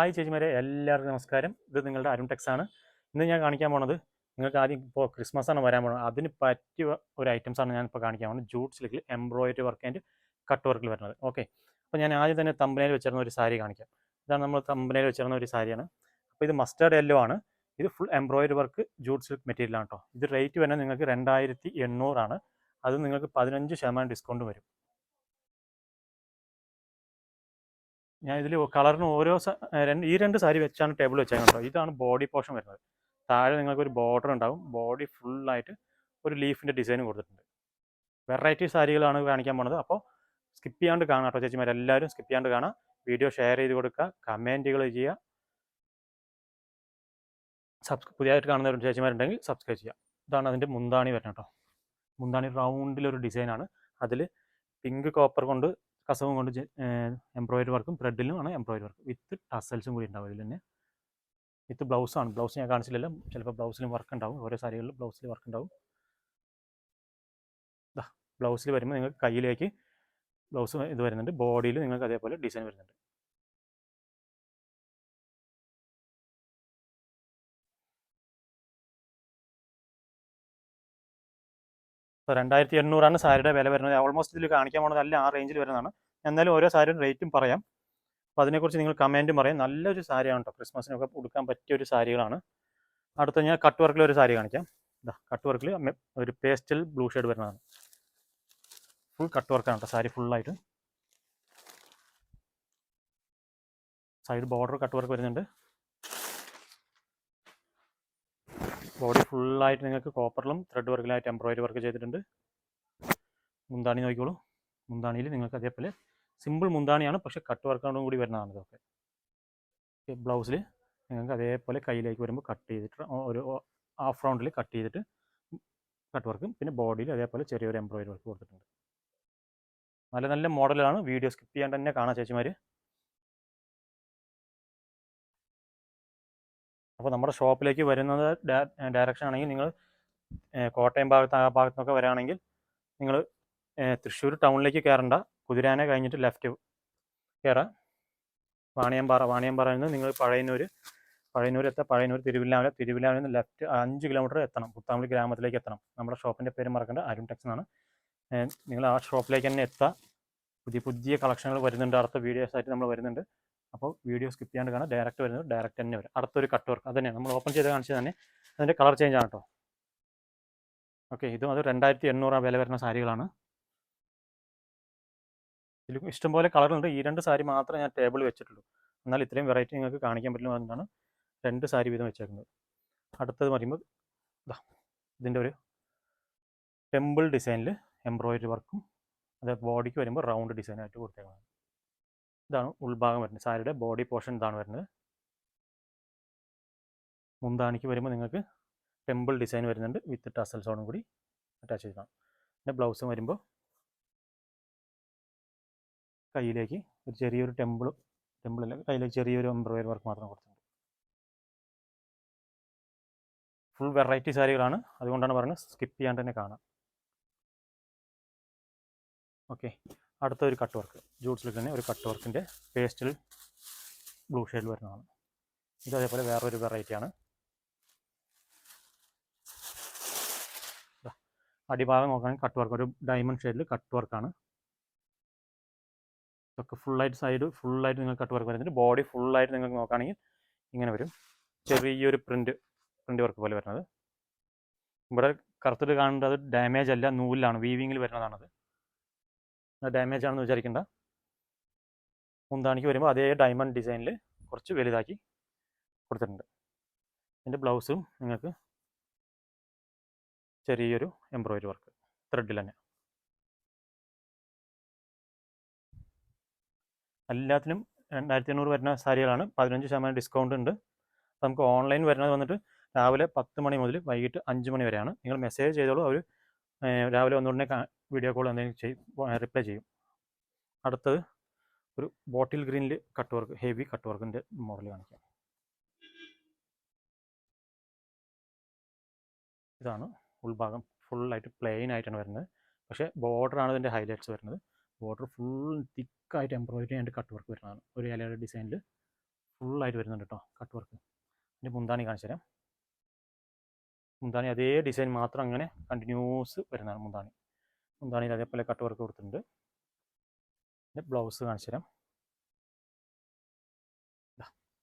Hi ചേച്ചിമാരെ എല്ലാവർക്കും നമസ്കാരം. ഇത് നിങ്ങളുടെ അരുൺ ടെക്സ് ആണ്. ഇന്ന് ഞാൻ കാണിക്കാൻ പോണത് നിങ്ങൾക്ക് ആദ്യം ഇപ്പോൾ ക്രിസ്മസ് ആണ് വരാൻ പോകുന്നത് അതിന് പറ്റിയ ഒരു ഐറ്റംസ് ആണ് ഞാൻ ഇപ്പോൾ കാണിക്കാൻ പോകുന്നത് ജൂട്ട് സിൽക്കിൽ എംബ്രോയിഡറി വർക്ക് ആൻഡ് കട്ട് വർക്കിൽ വരുന്നത്. ഓക്കെ അപ്പോൾ ഞാൻ ആദ്യം തന്നെ തമ്പനയിൽ വെച്ചിരുന്ന ഒരു സാരി കാണിക്കാം. ഇതാണ് നമ്മൾ തമ്പനയിൽ വെച്ചിരുന്ന ഒരു സാരിയാണ്. അപ്പോൾ ഇത് മസ്റ്റേർഡ് യെല്ലോ ആണ്. ഇത് full embroidery work jute silk മെറ്റീരിയലാണ് കേട്ടോ ഇത് റേറ്റ് വരുന്നത് നിങ്ങൾക്ക് രണ്ടായിരത്തി എണ്ണൂറാണ് അത് നിങ്ങൾക്ക് പതിനഞ്ച് ശതമാനം ഡിസ്കൗണ്ട് വരും. ഞാൻ ഇതിൽ കളറിന് ഓരോ ഈ രണ്ട് സാരി വെച്ചാണ് ടേബിൾ വെച്ചാൽ കേട്ടോ ഇതാണ് ബോഡി പോർഷൻ വരുന്നത്. താഴെ നിങ്ങൾക്ക് ഒരു ബോർഡർ ഉണ്ടാവും. ബോഡി ഫുള്ളായിട്ട് ഒരു ലീഫിന്റെ ഡിസൈനും കൊടുത്തിട്ടുണ്ട്. വെറൈറ്റി സാരികളാണ് കാണിക്കാൻ പോണത്. അപ്പോൾ സ്കിപ്പ് ചെയ്യാണ്ട് കാണാം കേട്ടോ ചേച്ചിമാർ എല്ലാവരും സ്കിപ്പ് ചെയ്യാണ്ട് കാണാം. വീഡിയോ ഷെയർ ചെയ്ത് കൊടുക്കുക. കമന്റുകൾ ചെയ്യുക. സബ്സ് പുതിയതായിട്ട് കാണുന്ന ചേച്ചിമാരുണ്ടെങ്കിൽ സബ്സ്ക്രൈബ് ചെയ്യുക. ഇതാണ് അതിന്റെ മുന്താണി വരുന്നത് കേട്ടോ മുന്താണി റൗണ്ടിലൊരു ഡിസൈനാണ്. അതിൽ പിങ്ക് കോപ്പർ കൊണ്ട് കസവും കൊണ്ട് എംബ്രോയിഡറി വർക്കും ത്രെഡിലും ആണ് എംബ്രോയിഡറി വർക്ക് വിത്ത് ടസൽസും കൂടി ഉണ്ടാവും ഇതിൽ തന്നെ. വിത്ത് ബ്ലൗസാണ് ബ്ലൗസ് ഞാൻ കാണിച്ചില്ലല്ലോ. ചിലപ്പോൾ ബ്ലൗസിലും വർക്ക് ഉണ്ടാവും. ഓരോ സാരികളിലും ബ്ലൗസിൽ വർക്ക് ഉണ്ടാവും. ബ്ലൗസിൽ വരുമ്പോൾ നിങ്ങൾക്ക് കയ്യിലേക്ക് ബ്ലൗസ് ഇത് വരുന്നുണ്ട്. ബോഡിയിൽ നിങ്ങൾക്ക് അതേപോലെ ഡിസൈൻ വരുന്നുണ്ട്. രണ്ടായിരത്തി എണ്ണൂറാണ് സാരിയുടെ വില വരുന്നത്. ഓൾമോസ്റ്റ് ഇതിൽ കാണിക്കാൻ പോകുന്നത് അല്ല ആ റേഞ്ചിൽ വരുന്നതാണ്. എന്നാലും ഓരോ സാരിയുടെ റേറ്റും പറയാം. അപ്പോൾ അതിനെക്കുറിച്ച് നിങ്ങൾ കമന്റും പറയാം. നല്ലൊരു സാരിയാണ് കേട്ടോ ക്രിസ്മസിനൊക്കെ ഉടുക്കാൻ പറ്റിയ ഒരു സാരികളാണ്. അടുത്ത ഞാൻ കട്ട് വർക്കിൽ ഒരു സാരി കാണിക്കാം. ഇതാ കട്ട് വർക്കിൽ ഒരു പേസ്റ്റൽ ബ്ലൂ ഷെയ്ഡ് വരുന്നതാണ്. ഫുൾ കട്ട് വർക്കാണ് കേട്ടോ സാരി ഫുള്ളായിട്ട് സൈഡ് ബോർഡർ കട്ട് വർക്ക് വരുന്നുണ്ട്. ബോഡി ഫുള്ളായിട്ട് നിങ്ങൾക്ക് കോപ്പറിലും ത്രെഡ് വർക്കിലായിട്ട് എംബ്രോയിഡറി വർക്ക് ചെയ്തിട്ടുണ്ട്. മുന്താണി നോക്കിക്കോളൂ. മുന്താണിയിൽ നിങ്ങൾക്ക് അതേപോലെ സിമ്പിൾ മുന്താണിയാണ് പക്ഷേ കട്ട് വർക്കോടും കൂടി വരുന്നതാണ് ഇതൊക്കെ. ബ്ലൗസിൽ നിങ്ങൾക്ക് അതേപോലെ കയ്യിലേക്ക് വരുമ്പോൾ കട്ട് ചെയ്തിട്ട് ഒരു ഹാഫ് റൗണ്ടിൽ കട്ട് ചെയ്തിട്ട് കട്ട് വർക്കും. പിന്നെ ബോഡിയിൽ അതേപോലെ ചെറിയൊരു എംബ്രോയിഡറി വർക്ക് കൊടുത്തിട്ടുണ്ട്. നല്ല നല്ല മോഡലാണ്. വീഡിയോ സ്കിപ്പ് ചെയ്യാൻ തന്നെ കാണാം ചേച്ചിമാർ അപ്പോൾ നമ്മുടെ ഷോപ്പിലേക്ക് വരുന്നത് ഡയറക്ഷൻ ആണെങ്കിൽ നിങ്ങൾ കോട്ടയം ഭാഗത്ത് ആ ഭാഗത്തുനിന്നൊക്കെ വരാണെങ്കിൽ നിങ്ങൾ തൃശ്ശൂർ ടൗണിലേക്ക് കയറണ്ട. കുതിരാനെ കഴിഞ്ഞിട്ട് ലെഫ്റ്റ് കയറാം വാണിയമ്പാറ വാണിയമ്പാറയിൽ നിന്ന് നിങ്ങൾ പഴയന്നൂർ പഴയന്നൂർ എത്താം. പഴയന്നൂർ തിരുവില്ലാമല തിരുവില്ലാമലയിൽ നിന്ന് ലെഫ്റ്റ് അഞ്ച് കിലോമീറ്റർ എത്തണം. പുത്താമ്പളി ഗ്രാമത്തിലേക്ക് എത്തണം. നമ്മുടെ ഷോപ്പിന്റെ പേര് മറക്കേണ്ട അരുൺ ടെക്സ് എന്നാണ്. നിങ്ങൾ ആ ഷോപ്പിലേക്ക് തന്നെ എത്താം. പുതിയ പുതിയ കളക്ഷനുകൾ വരുന്നുണ്ട്. അടുത്ത വീഡിയോസ് ആയിട്ട് നമ്മൾ വരുന്നുണ്ട്. അപ്പോൾ വീഡിയോ സ്കിപ്പ് ചെയ്യാണ്ട് കാണാം. ഡയറക്റ്റ് വരുന്നത് ഡയറക്റ്റ് തന്നെ വരും. അടുത്തൊരു കട്ട് വർക്ക് അത് തന്നെയാണ് നമ്മൾ ഓപ്പൺ ചെയ്ത് കാണിച്ചത് തന്നെ. അതിന്റെ കളർ ചേഞ്ച് ആണ് കേട്ടോ ഓക്കെ ഇതും അത് രണ്ടായിരത്തി എണ്ണൂറ് വില വരുന്ന സാരികളാണ്. ഇതിൽ ഇഷ്ടംപോലെ കളറുണ്ട് ഈ രണ്ട് സാരി മാത്രമേ ഞാൻ ടേബിൾ വെച്ചിട്ടുള്ളൂ. എന്നാൽ ഇത്രയും വെറൈറ്റി നിങ്ങൾക്ക് കാണിക്കാൻ പറ്റില്ല എന്നാണ് രണ്ട് സാരി വീതം വെച്ചേക്കുന്നത്. അടുത്തത് പറയുമ്പോൾ ഇതാ ഇതിന്റെ ഒരു ടെമ്പിൾ ഡിസൈനിൽ എംബ്രോയിഡറി വർക്കും അത് ബോഡിക്ക് വരുമ്പോൾ റൗണ്ട് ഡിസൈനായിട്ട് കൊടുത്തേക്കുന്നത് ഇതാണ് ഉൾഭാഗം വരുന്നത്. സാരിയുടെ ബോഡി പോർഷൻ ഇതാണ് വരുന്നത്. മുന്താണിക്ക് വരുമ്പോൾ നിങ്ങൾക്ക് ടെമ്പിൾ ഡിസൈൻ വരുന്നുണ്ട്. വിത്ത് ടസൽസോടും കൂടി അറ്റാച്ച് ചെയ്താൽ പിന്നെ ബ്ലൗസും വരുമ്പോൾ കയ്യിലേക്ക് ഒരു ചെറിയൊരു ടെമ്പിൾ ടെമ്പിളല്ല കയ്യിലേക്ക് ചെറിയൊരു എംബ്രോയിഡറി വർക്ക് മാത്രം കൊടുത്തിട്ടുണ്ട്. ഫുൾ വെറൈറ്റി സാരികളാണ്. അതുകൊണ്ടാണ് പറയുന്നത് സ്കിപ്പ് ചെയ്യാണ്ട് തന്നെ കാണാം. ഓക്കെ അടുത്ത ഒരു കട്ട് വർക്ക് ജൂട്ട്സിൽ തന്നെ ഒരു കട്ട് വർക്കിന്റെ പേസ്റ്റിൽ ബ്ലൂ ഷെയ്ഡിൽ വരുന്നതാണ്. ഇത് അതേപോലെ വേറൊരു വെറൈറ്റിയാണ് അടിഭാഗം നോക്കുകയാണെങ്കിൽ കട്ട് വർക്ക് ഒരു ഡയമണ്ട് ഷെയ്ഡിൽ കട്ട് വർക്കാണ് ഇതൊക്കെ ഫുള്ളായിട്ട് സൈഡ് ഫുള്ളായിട്ട് നിങ്ങൾക്ക് കട്ട് വർക്ക് വരുന്നുണ്ട്. ബോഡി ഫുള്ളായിട്ട് നിങ്ങൾക്ക് നോക്കുകയാണെങ്കിൽ ഇങ്ങനെ വരും. ചെറിയൊരു പ്രിന്റ് പ്രിന്റ് വർക്ക് പോലെ വരുന്നത്. ഇവിടെ കറുത്തിട്ട് കാണേണ്ടത് ഡാമേജ് അല്ല നൂലിലാണ് വീവിങ്ങിൽ വരുന്നതാണത്. ഡാമേജ് ആണെന്ന് വിചാരിക്കേണ്ട. മുന്താണിക്ക് വരുമ്പോൾ അതേ ഡയമണ്ട് ഡിസൈനിൽ കുറച്ച് വലുതാക്കി കൊടുത്തിട്ടുണ്ട്. എന്റെ ബ്ലൗസും നിങ്ങൾക്ക് ചെറിയൊരു എംബ്രോയ്ഡറി വർക്ക് ത്രെഡിൽ തന്നെ. എല്ലാത്തിനും രണ്ടായിരത്തി എണ്ണൂറ് വരുന്ന സാരികളാണ്. പതിനഞ്ച് ശതമാനം ഡിസ്കൗണ്ട് ഉണ്ട്. നമുക്ക് ഓൺലൈൻ വരുന്നത് വന്നിട്ട് രാവിലെ പത്ത് മണി മുതൽ വൈകിട്ട് അഞ്ച് മണി വരെയാണ്. നിങ്ങൾ മെസ്സേജ് ചെയ്തോളൂ. അവർ രാവിലെ ഒന്നുടനെ വീഡിയോ കോൾ എന്തെങ്കിലും ചെയ്യും റിപ്ലൈ ചെയ്യും. അടുത്തത് ഒരു ബോട്ടിൽ ഗ്രീനിൽ കട്ട് വർക്ക് ഹെവി കട്ട് വർക്കിന്റെ മോഡൽ കാണിക്കാം. ഇതാണ് ഉൾഭാഗം. ഫുള്ളായിട്ട് പ്ലെയിൻ ആയിട്ടാണ് വരുന്നത്. പക്ഷേ ബോർഡറാണ് ഇതിന്റെ ഹൈലൈറ്റ്സ് വരുന്നത്. ബോർഡർ ഫുൾ തിക്കായിട്ട് എംബ്രോയിഡറി ആൻഡ് കട്ട് വർക്ക് വരുന്നതാണ്. ഒരു ഇലയുടെ ഡിസൈനിൽ ഫുള്ളായിട്ട് വരുന്നുണ്ട് കേട്ടോ കട്ട് വർക്ക് ഇതിന്റെ മുന്താണി കാണിച്ചു തരാം. മുന്താണി അതേ ഡിസൈൻ മാത്രം അങ്ങനെ കണ്ടിന്യൂസ് വരുന്നതാണ് മുന്താണി. മുന്താണിയിൽ അതേപോലെ കട്ട് വർക്ക് കൊടുത്തിട്ടുണ്ട്. പിന്നെ ബ്ലൗസ് കാണിച്ചു തരാം.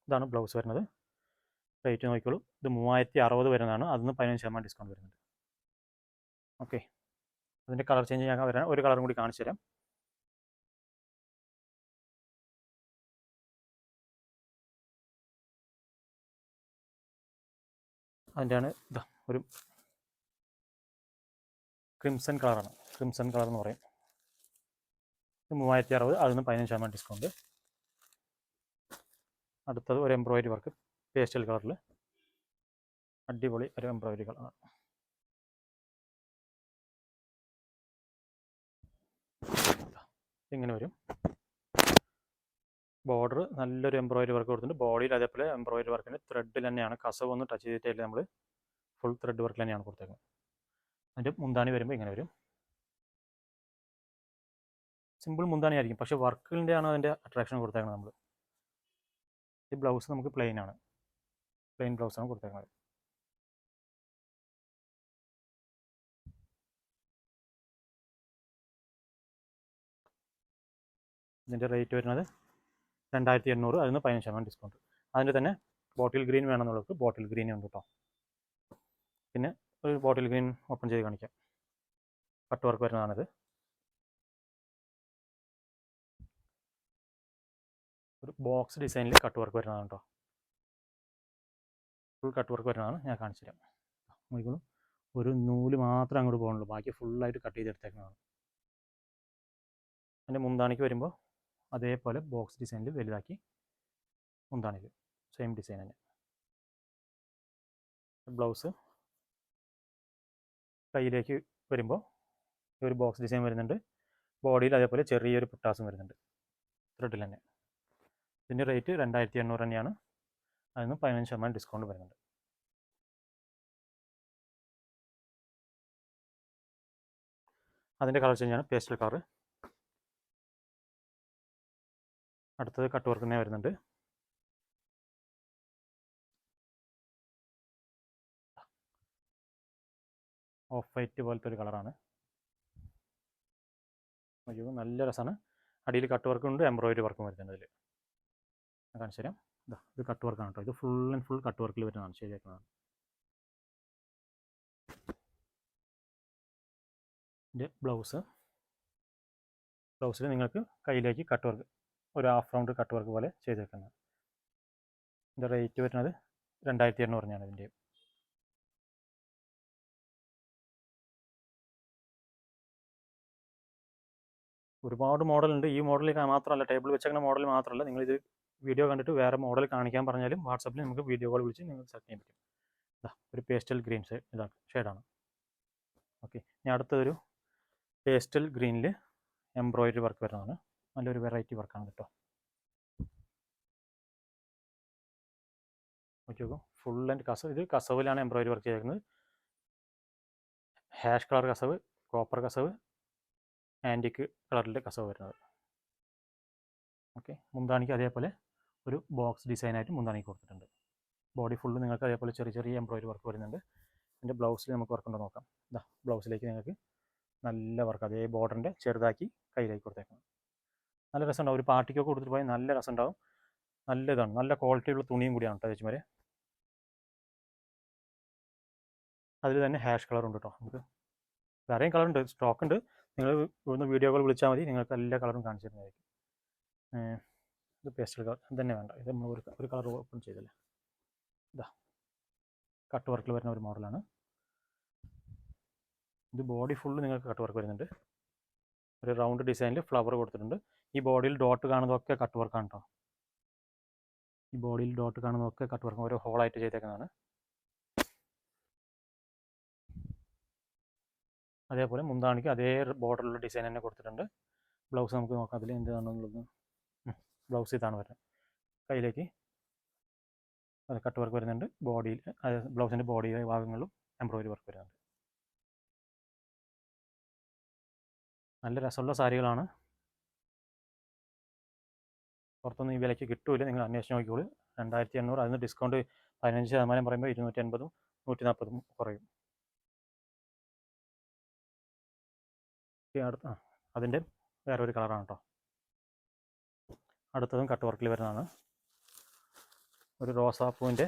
ഇതാണ് ബ്ലൗസ് വരുന്നത്. റേറ്റ് നോക്കിക്കോളൂ. ഇത് മൂവായിരത്തി അറുപത് വരുന്നതാണ്. അതിന് പതിനഞ്ച് ശതമാനം ഡിസ്കൗണ്ട് വരുന്നുണ്ട്. ഓക്കെ അതിന്റെ കളർ ചേഞ്ച് ഞാൻ വരാൻ ഒരു കളറും കൂടി കാണിച്ചു തരാം. അതിന്റെയാണ് ഇതാ ഒരു ക്രിംസൺ കളറാണ് ക്രിംസൺ കളർ എന്ന് പറയും. മൂവായിരത്തി അറുപത് അതിൽ നിന്ന് പതിനഞ്ച് ശതമാനം ഡിസ്കൗണ്ട് അടുത്തത് ഒരു എംബ്രോയിഡറി വർക്ക് പേസ്റ്റൽ കളറിൽ അടിപൊളി ഒരു എംബ്രോയിഡറി കളറാണ് ഇങ്ങനെ വരും. ബോർഡർ നല്ലൊരു എംബ്രോയിഡറി വർക്ക് കൊടുത്തിട്ടുണ്ട്. ബോഡിയിൽ അതേപോലെ എംബ്രോയിഡറി വർക്കിന്റെ ത്രെഡിൽ തന്നെയാണ്. കസവ് ഒന്ന് ടച്ച് ചെയ്തിട്ടില്ല നമ്മൾ ഫുൾ ത്രെഡ് വർക്ക് തന്നെയാണ് കൊടുത്തേക്കുന്നത്. അതിന്റെ മുന്താണി വരുമ്പോൾ ഇങ്ങനെ വരും. സിമ്പിൾ മുന്താണി ആയിരിക്കും. പക്ഷേ വർക്കിന്റെ ആണ് അതിന്റെ അട്രാക്ഷൻ കൊടുത്തേക്കുന്നത് നമ്മൾ ഈ ബ്ലൗസ് നമുക്ക് പ്ലെയിൻ ആണ്. പ്ലെയിൻ ബ്ലൗസാണ് കൊടുത്തേക്കുന്നത്. ഇതിന്റെ റേറ്റ് വരുന്നത് രണ്ടായിരത്തി എണ്ണൂറ് അതിന് പതിനഞ്ച് ശതമാനം ഡിസ്കൗണ്ട് അതിന്റെ തന്നെ ബോട്ടിൽ ഗ്രീൻ വേണമെന്നുള്ളവർക്ക് ബോട്ടിൽ ഗ്രീൻ ഉണ്ട് കേട്ടോ പിന്നെ ഒരു ബോട്ടിൽ ഗ്രീൻ ഓപ്പൺ ചെയ്ത് കാണിക്കാം. കട്ട് വർക്ക് വരുന്നതാണിത്. ഒരു ബോക്സ് ഡിസൈനിൽ കട്ട് വർക്ക് വരുന്നതാണ് കേട്ടോ ഫുൾ കട്ട് വർക്ക് വരുന്നതാണ് ഞാൻ കാണിച്ചു നോക്കിക്കോളൂ. ഒരു നൂൽ മാത്രമേ അങ്ങോട്ട് പോകുന്നുള്ളൂ ബാക്കി ഫുള്ളായിട്ട് കട്ട് ചെയ്തെടുത്തേക്കുന്നതാണ്. അതിന്റെ മുന്താണിക്ക് വരുമ്പോൾ അതേപോലെ ബോക്സ് ഡിസൈനിൽ വലുതാക്കി മുന്താണിയിൽ സെയിം ഡിസൈൻ തന്നെ. ബ്ലൗസ് കയ്യിലേക്ക് വരുമ്പോൾ ഒരു ബോക്സ് ഡിസൈൻ വരുന്നുണ്ട്. ബോഡിയിൽ അതേപോലെ ചെറിയൊരു പുട്ടാസും വരുന്നുണ്ട്. ത്രെഡിൽ തന്നെ. ഇതിന്റെ റേറ്റ് രണ്ടായിരത്തി എണ്ണൂറ് തന്നെയാണ്. അതിന് പതിനഞ്ച് ശതമാനം ഡിസ്കൗണ്ട് വരുന്നുണ്ട്. അതിന്റെ കളർ ചേഞ്ചാണ് പേസ്റ്റൽ കളർ അടുത്തത് കട്ട് വർക്ക് തന്നെ വരുന്നുണ്ട്. ഓഫ് വൈറ്റ് പോലത്തെ ഒരു കളറാണ് അയ്യോ നല്ല രസമാണ് അടിയിൽ കട്ട് വർക്കും ഉണ്ട് എംബ്രോയിഡറി വർക്കും വരുന്നുണ്ട് അതിൽ കാണിച്ചു തരാം. ഇതാ ഇത് കട്ട് വർക്കാണ് കേട്ടോ ഇത് ഫുൾ ആൻഡ് ഫുൾ കട്ട് വർക്കിൽ വരുന്നതാണ് ശരിയാക്കുന്നതാണ് ബ്ലൗസ് ബ്ലൗസിൽ നിങ്ങൾക്ക് കയ്യിലേക്ക് കട്ട് വർക്ക് ഒരു ഹാഫ് റൗണ്ട് കട്ട് വർക്ക് പോലെ ചെയ്തേക്കുന്നത്. ഇതിന്റെ റേറ്റ് വരുന്നത് രണ്ടായിരത്തി എണ്ണൂറ് ഇതിന്റെയും ഇതിന്റെ ഒരുപാട് മോഡലുണ്ട് ഈ മോഡലിൽ മാത്രമല്ല ടേബിൾ വെച്ചേക്കുന്ന മോഡൽ മാത്രമല്ല നിങ്ങളിത് വീഡിയോ കണ്ടിട്ട് വേറെ മോഡൽ കാണിക്കാൻ പറഞ്ഞാലും വാട്സപ്പിൽ നമുക്ക് വീഡിയോ കോൾ വിളിച്ച് നിങ്ങൾക്ക് സെലക്ട് ചെയ്യാൻ പറ്റും. ഇതാ ഒരു പേസ്റ്റൽ ഗ്രീൻ ഇതാണ് ഷെയ്ഡാണ് ഓക്കെ ഇനി അടുത്തൊരു പേസ്റ്റൽ ഗ്രീനിൽ എംബ്രോയിഡറി വർക്ക് വരുന്നതാണ്. നല്ലൊരു വെറൈറ്റി വർക്കാണ് കേട്ടോ നോക്കിയോക്കോ നോക്കൂ ഫുൾ ആൻഡ് കസവ് ഇത് കസവിലാണ് എംബ്രോയിഡറി വർക്ക് ചെയ്തിരിക്കുന്നത് ഹാഷ് കളർ കസവ് കോപ്പർ കസവ് ആന്റിക്ക് കളറിന്റെ കസവ് വരുന്നത്. ഓക്കെ മുന്താണിക്ക് അതേപോലെ ഒരു ബോക്സ് ഡിസൈനായിട്ട് മുന്താണിക്ക് കൊടുത്തിട്ടുണ്ട്. ബോഡി ഫുള്ള് നിങ്ങൾക്ക് അതേപോലെ ചെറിയ ചെറിയ എംബ്രോയിഡറി വർക്ക് വരുന്നുണ്ട്. അതിന്റെ ബ്ലൗസിൽ നമുക്ക് വർക്ക് ഉണ്ടോ നോക്കാം. ഇതാ ബ്ലൗസിലേക്ക് നിങ്ങൾക്ക് നല്ല വർക്ക് അതേ ബോർഡറിന്റെ ചെറുതാക്കി കയ്യിലേക്ക് കൊടുത്തേക്കണം നല്ല രസമുണ്ടാവും. ഒരു പാർട്ടിക്കൊക്കെ കൊടുത്തിട്ട് പോയാൽ നല്ല രസമുണ്ടാവും. നല്ല ഇതാണ് നല്ല ക്വാളിറ്റിയുള്ള തുണിയും കൂടിയാണ് കേട്ടോ ചേച്ചിമാരെ. അതിൽ തന്നെ ഹാഷ് കളർ ഉണ്ട് കേട്ടോ നമുക്ക്. വേറെയും കളർ ഉണ്ട്. സ്റ്റോക്ക് ഉണ്ട്. നിങ്ങൾ ഇവിടുന്ന് വീഡിയോ കോൾ വിളിച്ചാൽ മതി. നിങ്ങൾക്ക് എല്ലാ കളറും കാണിച്ചു തരുന്നതായിരിക്കും. ഇത് പേസ്റ്റൽ കളർ. തന്നെ വേണ്ട. ഇത് നമ്മൾ ഒരു ഒരു കളർ ഓപ്പൺ ചെയ്തല്ലേ. ഇതാ. കട്ട് വർക്കിൽ വരുന്ന ഒരു മോഡലാണ്. ഇത് ബോഡി ഫുള്ള് നിങ്ങൾക്ക് കട്ട് വർക്ക് വരുന്നുണ്ട്. ഒരു റൗണ്ട് ഡിസൈനിൽ ഫ്ലവർ കൊടുത്തിട്ടുണ്ട്. ഈ ബോഡിയിൽ ഡോട്ട് കാണുന്നതൊക്കെ കട്ട് വർക്കാണ് കേട്ടോ ഈ ബോഡിയിൽ ഡോട്ട് കാണുന്നതൊക്കെ കട്ട് വർക്ക് ഓരോ ഹോളായിട്ട് ചെയ്തേക്കുന്നതാണ്. അതേപോലെ മുന്താണിക്ക് അതേ ബോർഡറിലുള്ള ഡിസൈൻ തന്നെ കൊടുത്തിട്ടുണ്ട്. ബ്ലൗസ് നമുക്ക് നോക്കാം. അതിൽ എന്താണെന്നുള്ളത് ബ്ലൗസ് ഇതാണ് വരുന്നത്. കയ്യിലേക്ക് അത് കട്ട് വർക്ക് വരുന്നുണ്ട്. ബോഡിയിൽ ബ്ലൗസിന്റെ ബോഡി ഭാഗങ്ങളിലും എംബ്രോയിഡറി വർക്ക് വരുന്നുണ്ട്. നല്ല രസമുള്ള സാരികളാണ്. പുറത്തൊന്നും ഈ വിലയ്ക്ക് കിട്ടൂല. നിങ്ങൾ അന്വേഷിച്ച് നോക്കിക്കോളൂ. രണ്ടായിരത്തി എണ്ണൂറ് അതിന് ഡിസ്കൗണ്ട് പതിനഞ്ച് ശതമാനം പറയുമ്പോൾ ഇരുന്നൂറ്റി അൻപതും നൂറ്റി നാൽപ്പതും കുറയും അടുത്ത അതിന്റെ വേറെ ഒരു കളറാണ് കേട്ടോ. അടുത്തതും കട്ട് വർക്കിൽ വരുന്നതാണ്. ഒരു റോസാപ്പൂവിന്റെ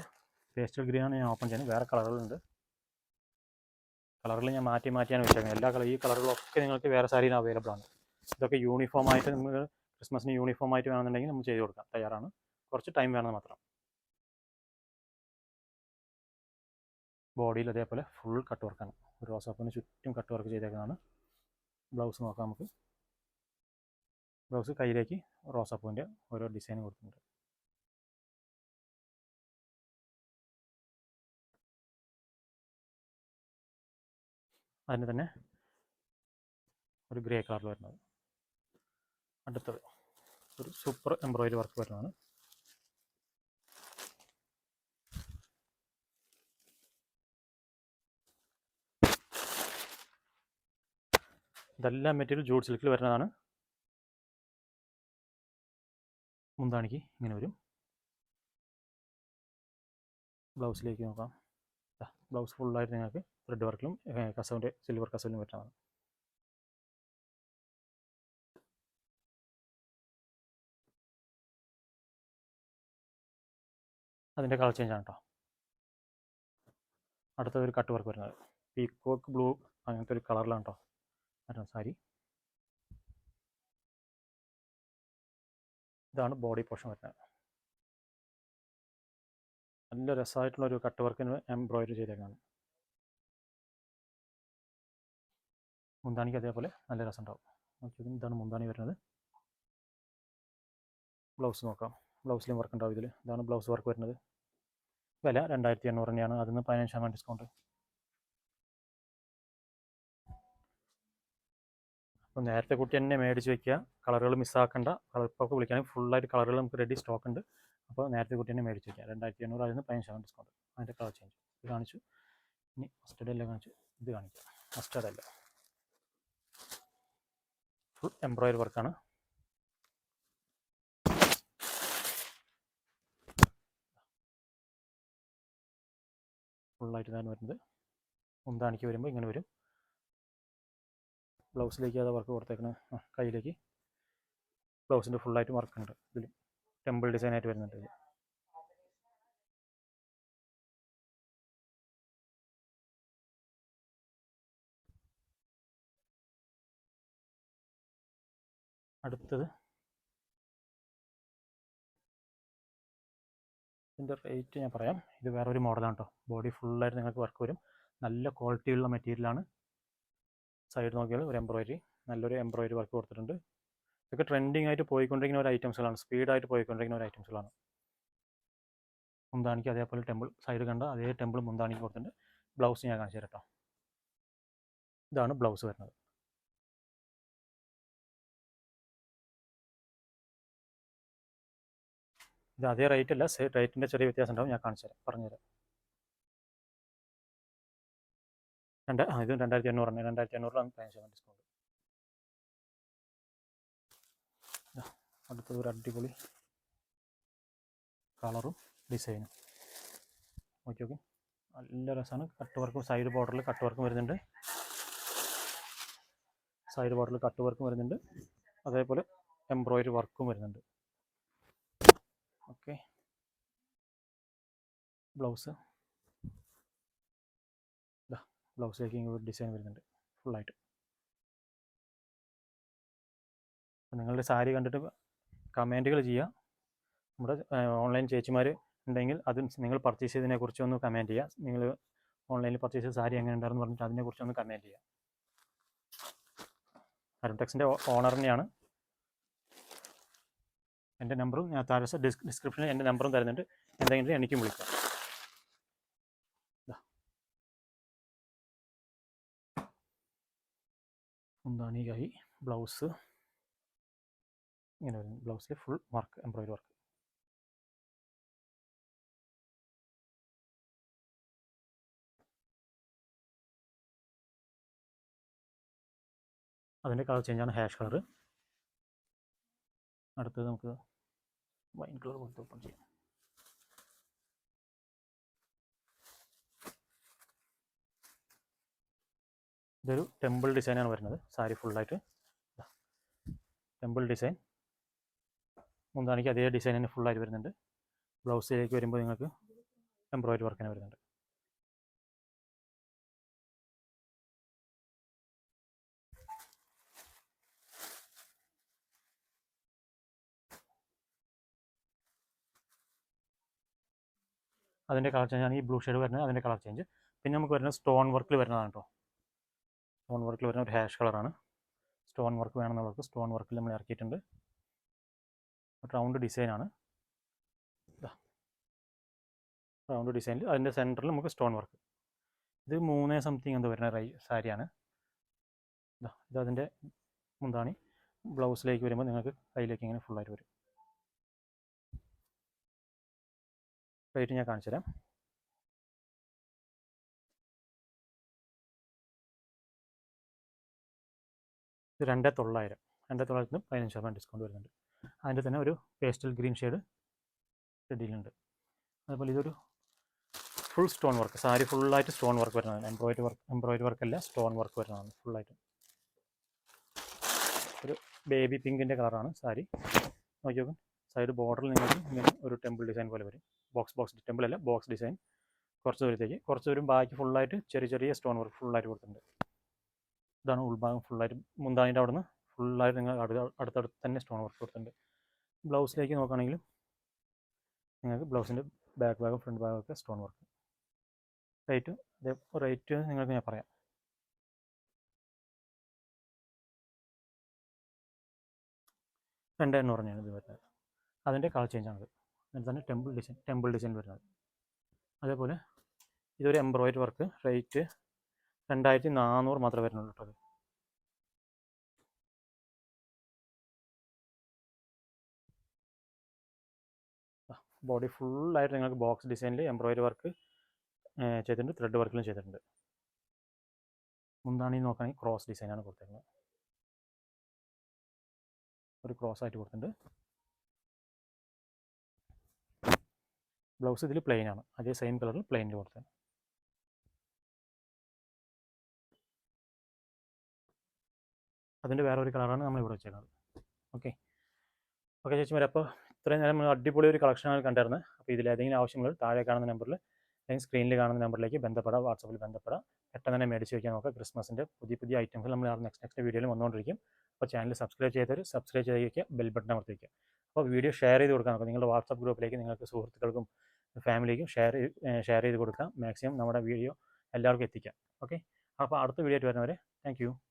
പേസ്റ്റൽ ഗ്രീനാണ് ഞാൻ ഓപ്പൺ ചെയ്യുന്നത്. വേറെ കളറുകളുണ്ട് കളറുകൾ ഞാൻ മാറ്റി മാറ്റിയാണ് വെച്ചേക്കുന്നത്. എല്ലാ കളർ ഈ കളറുകളൊക്കെ നിങ്ങൾക്ക് വേറെ സാരിയിൽ അവൈലബിൾ ആണ്. ഇതൊക്കെ യൂണിഫോം ആയിട്ട് നമുക്ക് ക്രിസ്മസിന് യൂണിഫോം ആയിട്ട് വേണമെന്നുണ്ടെങ്കിൽ നമുക്ക് ചെയ്ത് കൊടുക്കാം. തയ്യാറാണ്. കുറച്ച് ടൈം വേണമെന്ന് മാത്രം. ബോഡിയിൽ അതേപോലെ ഫുൾ കട്ട് വർക്കാണ്. ഒരു റോസാപ്പിന് ചുറ്റും കട്ട് വർക്ക് ചെയ്തേക്കുന്നതാണ്. ബ്ലൗസ് നോക്കാം നമുക്ക്. ബ്ലൗസ് കയ്യിലേക്ക് റോസാപ്പൂവിന്റെ ഓരോ ഡിസൈൻ കൊടുത്തിട്ടുണ്ട് അതിന് തന്നെ ഒരു ഗ്രേ കളറിൽ വരുന്നത്. അടുത്തത് ഒരു സൂപ്പർ എംബ്രോയിഡറി വർക്ക് വരുന്നതാണ് ഇതെല്ലാം മെറ്റീരിയൽ ജൂഡ് സിൽക്കിൽ വരുന്നതാണ്. മുന്താണിക്ക് ഇങ്ങനെ വരും. ബ്ലൗസിലേക്ക് നോക്കാം. ബ്ലൗസ് ഫുള്ളായിട്ട് നിങ്ങൾക്ക് റെഡ് വർക്കിലും കസവിന്റെ സിൽവർ കസവിലും വരുന്നതാണ്. അതിന്റെ കളർ ചേഞ്ച് ആണ് കേട്ടോ അടുത്തത് ഒരു കട്ട് വർക്ക് വരുന്നത് പീക്കോക്ക് ബ്ലൂ അങ്ങനത്തെ ഒരു കളറിലാണ് കേട്ടോ വരുന്ന സാരി. ഇതാണ് ബോഡി പോർഷൻ വരുന്നത്. നല്ല രസമായിട്ടുള്ള ഒരു കട്ട് വർക്കിന് എംബ്രോയിഡറി ചെയ്തേക്കാണ്. മുന്താണിക്ക് അതേപോലെ നല്ല രസം ഉണ്ടാവും. ഇതാണ് മുന്താണി വരുന്നത്. ബ്ലൗസ് നോക്കാം. ബ്ലൗസിലും വർക്ക് ഉണ്ടാവും ഇതിൽ ഇതാണ് ബ്ലൗസ് വർക്ക് വരുന്നത്. വില രണ്ടായിരത്തി എണ്ണൂറ് തന്നെയാണ്. അതിൽ നിന്ന് പതിനഞ്ച് ശതമാനം ഡിസ്കൗണ്ട് അപ്പോൾ നേരത്തെ കുട്ടി തന്നെ മേടിച്ച് വെക്കുക. കളറുകൾ മിസ്സാക്കണ്ട കളർ ഇപ്പോൾ വിളിക്കുകയാണെങ്കിൽ ഫുള്ളായിട്ട് കളറുകൾ നമുക്ക് റെഡി സ്റ്റോക്ക് ഉണ്ട്. അപ്പോൾ നേരത്തെ കുട്ടി തന്നെ മേടിച്ച് വെക്കുക. രണ്ടായിരത്തി എണ്ണൂറ് അതിൽ നിന്ന് പതിനഞ്ച് ശതമാനം ഡിസ്കൗണ്ട് അതിന്റെ കളർ ചേഞ്ച് ഇത് കാണിച്ചു. ഇനി മസ്റ്റർഡ് എല്ലാം കാണിച്ചു. ഇത് കാണിക്കാം. മസ്റ്റർഡ് അല്ല. ഫുൾ എംബ്രോയിഡറി വർക്കാണ് ഫുള്ളായിട്ട് ഇതാണ് വരുന്നത്. മുന്താണിക്ക് വരുമ്പോൾ ഇങ്ങനെ വരും. ബ്ലൗസിലേക്ക് അത് വർക്ക് കൊടുത്തേക്കണ? കയ്യിലേക്ക്. ബ്ലൗസിന്റെ ഫുള്ളായിട്ട് വർക്ക് ഉണ്ട് ഇതിൽ ടെമ്പിൾ ഡിസൈനായിട്ട് വരുന്നുണ്ട് ഇതിൽ അടുത്തത് ഇതിന്റെ റേറ്റ് ഞാൻ പറയാം. ഇത് വേറൊരു മോഡലാണ് കേട്ടോ ബോഡി ഫുള്ളായിട്ട് നിങ്ങൾക്ക് വർക്ക് വരും. നല്ല ക്വാളിറ്റിയുള്ള മെറ്റീരിയലാണ് സൈഡ് നോക്കിയാൽ ഒരു എംബ്രോയിഡറി നല്ലൊരു എംബ്രോയിഡറി വർക്ക് കൊടുത്തിട്ടുണ്ട്. ഇതൊക്കെ ട്രെൻഡിങ് ആയിട്ട് പോയിക്കൊണ്ടിരിക്കുന്ന ഒരു ഐറ്റംസുകളാണ് സ്പീഡായിട്ട് പോയിക്കൊണ്ടിരിക്കുന്ന ഒരു ഐറ്റംസുകളാണ് മുന്താണിക്ക് അതേപോലെ ടെമ്പിൾ സൈഡ് കണ്ട അതേ ടെമ്പിൾ മുന്താണിക്ക് കൊടുത്തിട്ടുണ്ട്. ബ്ലൗസ് ഞാൻ കാണിച്ചു തരാം കേട്ടോ ഇതാണ് ബ്ലൗസ് വരുന്നത്. ഇത് അതേ റേറ്റ് അല്ല റേറ്റിന്റെ ചെറിയ വ്യത്യാസം ഉണ്ടാവും ഞാൻ കാണിച്ചു തരാം പറഞ്ഞുതരാം. രണ്ട് ആ ഇതും രണ്ടായിരത്തി എണ്ണൂറാണ് രണ്ടായിരത്തി അഞ്ഞൂറിലാണ് പതിനഞ്ച് ശതമാനം ഡിസ്കൗണ്ട് അടുത്തത് ഒരു അടിപൊളി കളറും ഡിസൈനും ഓക്കെ ഓക്കെ നല്ല രസമാണ് കട്ട് വർക്കും സൈഡ് ബോർഡറിൽ കട്ട് വർക്കും വരുന്നുണ്ട്. സൈഡ് ബോർഡറിൽ കട്ട് വർക്കും വരുന്നുണ്ട്. അതേപോലെ എംബ്രോയിഡറി വർക്കും വരുന്നുണ്ട്. ഓക്കെ. ബ്ലൗസ്. ഇതാ ബ്ലൗസിലേക്ക് ഒരു ഡിസൈൻ വരുന്നുണ്ട് ഫുള്ളായിട്ട്. നിങ്ങളുടെ സാരി കണ്ടിട്ട് കമന്റുകൾ ചെയ്യുക. നമ്മുടെ ഓൺലൈൻ ചേച്ചിമാർ ഉണ്ടെങ്കിൽ അത് നിങ്ങൾ പർച്ചേസ് ചെയ്തതിനെ കുറിച്ച് ഒന്ന് കമന്റ് ചെയ്യുക. നിങ്ങൾ ഓൺലൈനിൽ പർച്ചേസ് ചെയ്ത സാരി എങ്ങനെ ഉണ്ടായിരുന്നു പറഞ്ഞിട്ട് അതിനെക്കുറിച്ച് ഒന്ന് കമന്റ് ചെയ്യുക. അരുൺ ടെക്സിന്റെ തന്നെയാണ് എന്റെ നമ്പറും ഞാൻ താഴെ ഡിസ് ഡിസ്ക്രിപ്ഷനിൽ എന്റെ നമ്പറും തരുന്നുണ്ട്. എന്തെങ്കിലും എനിക്കും വിളിക്കാം. ദാ. കൈ? ബ്ലൗസ്. ഇങ്ങനെ വരുന്നു. ബ്ലൗസിൽ ഫുൾ വർക്ക് എംബ്രോയിഡറി വർക്ക്. അതിന്റെ കളർ ചേഞ്ചാണ് ഹാഷ് കളർ അടുത്തത് നമുക്ക് ഇൻക്ലൂഡ് കൊടുത്ത് ഓപ്പൺ ചെയ്യാം ഇതൊരു ടെമ്പിൾ ഡിസൈനാണ് വരുന്നത്. സാരി ഫുള്ളായിട്ട് ടെമ്പിൾ ഡിസൈൻ മുന്താണിക്ക് അതേ ഡിസൈൻ തന്നെ ഫുള്ളായിട്ട് വരുന്നുണ്ട്. ബ്ലൗസിലേക്ക് വരുമ്പോൾ നിങ്ങൾക്ക് എംബ്രോയിഡറി വർക്കിന് വരുന്നുണ്ട്. അതിന്റെ കളർ ചേഞ്ച് ആണ്. ഈ ബ്ലൂ ഷെയ്ഡ് വരുന്നത് അതിന്റെ കളർ ചേഞ്ച് പിന്നെ നമുക്ക് വരുന്നത് സ്റ്റോൺ വർക്കിൽ വരുന്നതാണ് കേട്ടോ. സ്റ്റോൺ വർക്കിൽ വരുന്ന ഒരു ഹാഷ് കളറാണ് സ്റ്റോൺ വർക്ക് വേണമെന്നുള്ളവർക്ക് സ്റ്റോൺ വർക്കിൽ നമ്മൾ ഇറക്കിയിട്ടുണ്ട്. റൗണ്ട് ഡിസൈനാണ് റൗണ്ട് ഡിസൈനിൽ അതിന്റെ സെന്ററിൽ നമുക്ക് സ്റ്റോൺ വർക്ക് ഇത് മൂന്നേ സംതിങ് എന്താ വരുന്ന റൈ സാരിയാണ് ഇതാ ഇതതിന്റെ മുന്താണി. ബ്ലൗസിലേക്ക് വരുമ്പോൾ നിങ്ങൾക്ക് കയ്യിലേക്ക് ഇങ്ങനെ ഫുള്ളായിട്ട് വരും. റേറ്റ് ഞാൻ കാണിച്ചു തരാം. ഇത് രണ്ടേ തൊള്ളായിരം. രണ്ടേ തൊള്ളായിരത്തിനും പതിനഞ്ച് ശതമാനം ഡിസ്കൗണ്ട് വരുന്നുണ്ട്. അതിന്റെ തന്നെ ഒരു പേസ്റ്റൽ ഗ്രീൻ ഷെയ്ഡ് ഷെഡിലുണ്ട് അതുപോലെ ഇതൊരു ഫുൾ സ്റ്റോൺ വർക്ക് സാരി ഫുള്ളായിട്ട് സ്റ്റോൺ വർക്ക് വരുന്നതാണ്. എംബ്രോയിഡറി വർക്ക് എംബ്രോയിഡറി വർക്ക് അല്ല സ്റ്റോൺ വർക്ക് വരുന്നതാണ് ഫുള്ളായിട്ട് ഒരു ബേബി പിങ്കിന്റെ കളറാണ് സാരി. നോക്കി സൈഡ് ബോർഡറിൽ നിങ്ങൾക്ക് ഇങ്ങനെ ഒരു ടെമ്പിൾ ഡിസൈൻ പോലെ വരും. ബോക്സ് ബോക്സ് ടെമ്പിൾ അല്ല ബോക്സ് ഡിസൈൻ കുറച്ച് ദൂരത്തേക്ക്. കുറച്ച് ദൂരം ബാക്കി ഫുള്ളായിട്ട് ചെറിയ ചെറിയ സ്റ്റോൺ വർക്ക് ഫുള്ളായിട്ട് കൊടുത്തിട്ടുണ്ട്. ഇതാണ് ഉൾഭാഗം ഫുള്ളായിട്ട് മുന്താനിന്റെ അവിടെ നിന്ന് ഫുള്ളായിട്ട് നിങ്ങൾ അടുത്ത അടുത്തടുത്ത് തന്നെ സ്റ്റോൺ വർക്ക് കൊടുത്തിട്ടുണ്ട്. ബ്ലൗസിലേക്ക് നോക്കുകയാണെങ്കിലും നിങ്ങൾക്ക് ബ്ലൗസിന്റെ ബാക്ക് ഭാഗം ഫ്രണ്ട് ഭാഗമൊക്കെ സ്റ്റോൺ വർക്ക് റേറ്റ് അതേ റേറ്റ് നിങ്ങൾക്ക് ഞാൻ പറയാം. രണ്ട് പറഞ്ഞാണ് ഇത് വരുന്നത്. അതിന്റെ കളർ ചേഞ്ച് അതിൽ ടെമ്പിൾ ഡിസൈൻ ടെമ്പിൾ ഡിസൈൻ വരുന്നത്. അതേപോലെ ഇതൊരു എംബ്രോയിഡറി വർക്ക് റേറ്റ് രണ്ടായിരത്തി നാനൂറ് മാത്രമേ വരുന്നുള്ളൂ കേട്ടോ ബോഡി ഫുള്ളായിട്ട് നിങ്ങൾക്ക് ബോക്സ് ഡിസൈനിൽ എംബ്രോയിഡറി വർക്ക് ചെയ്തിട്ടുണ്ട് ത്രെഡ് വർക്കിലും ചെയ്തിട്ടുണ്ട്. മുന്താണി നോക്കുകയാണെങ്കിൽ ക്രോസ് ഡിസൈനാണ് കൊടുത്തേക്കുന്നത് ഒരു ക്രോസ് ആയിട്ട് കൊടുത്തിട്ടുണ്ട്. ബ്ലൗസ് ഇതിൽ പ്ലെയിൻ ആണ്. അതേ സെയിം കളറിൽ പ്ലെയിനിൽ കൊടുത്തത്. അതിന്റെ വേറെ ഒരു കളറാണ് നമ്മൾ ഇവിടെ വെച്ചേക്കുന്നത് ഓക്കെ ഓക്കെ ചേച്ചിമാർ അപ്പോൾ ഇത്രയും നേരം നമ്മൾ അടിപൊളി ഒരു കളക്ഷനാണ് കണ്ടിരുന്നത് അപ്പോൾ ഇതിൽ ഏതെങ്കിലും ആവശ്യങ്ങൾ താഴെ കാണുന്ന നമ്പറിൽ അല്ലെങ്കിൽ സ്ക്രീനിൽ കാണുന്ന നമ്പറിലേക്ക് ബന്ധപ്പെടാം വാട്സപ്പിൽ ബന്ധപ്പെടാം. പെട്ടെന്ന് തന്നെ മേടിച്ച് വയ്ക്കാൻ നോക്കാം. ക്രിസ്മസിന്റെ പുതിയ പുതിയ ഐറ്റംസ് നമ്മൾ നെക്സ്റ്റ് നെക്സ്റ്റ് വീഡിയോയിൽ വന്നുകൊണ്ടിരിക്കും അപ്പോൾ ചാനൽ സബ്സ്ക്രൈബ് ചെയ്തവർ സബ്സ്ക്രൈബ് ചെയ്ത് ബെൽ ബട്ടൺ അമർത്തി അപ്പോൾ വീഡിയോ ഷെയർ ചെയ്ത് കൊടുക്കാൻ നോക്കാം. നിങ്ങളുടെ വാട്സപ്പ് ഗ്രൂപ്പിലേക്ക് നിങ്ങൾക്ക് സുഹൃത്തുക്കൾക്കും ഫാമിലിക്കും ഷെയർ ഷെയർ ചെയ്ത് കൊടുക്കാം. മാക്സിമം നമ്മുടെ വീഡിയോ എല്ലാവർക്കും എത്തിക്കാം. ഓക്കെ? അപ്പോൾ അടുത്ത വീഡിയോ ആയിട്ട് വരുന്നവരെ താങ്ക്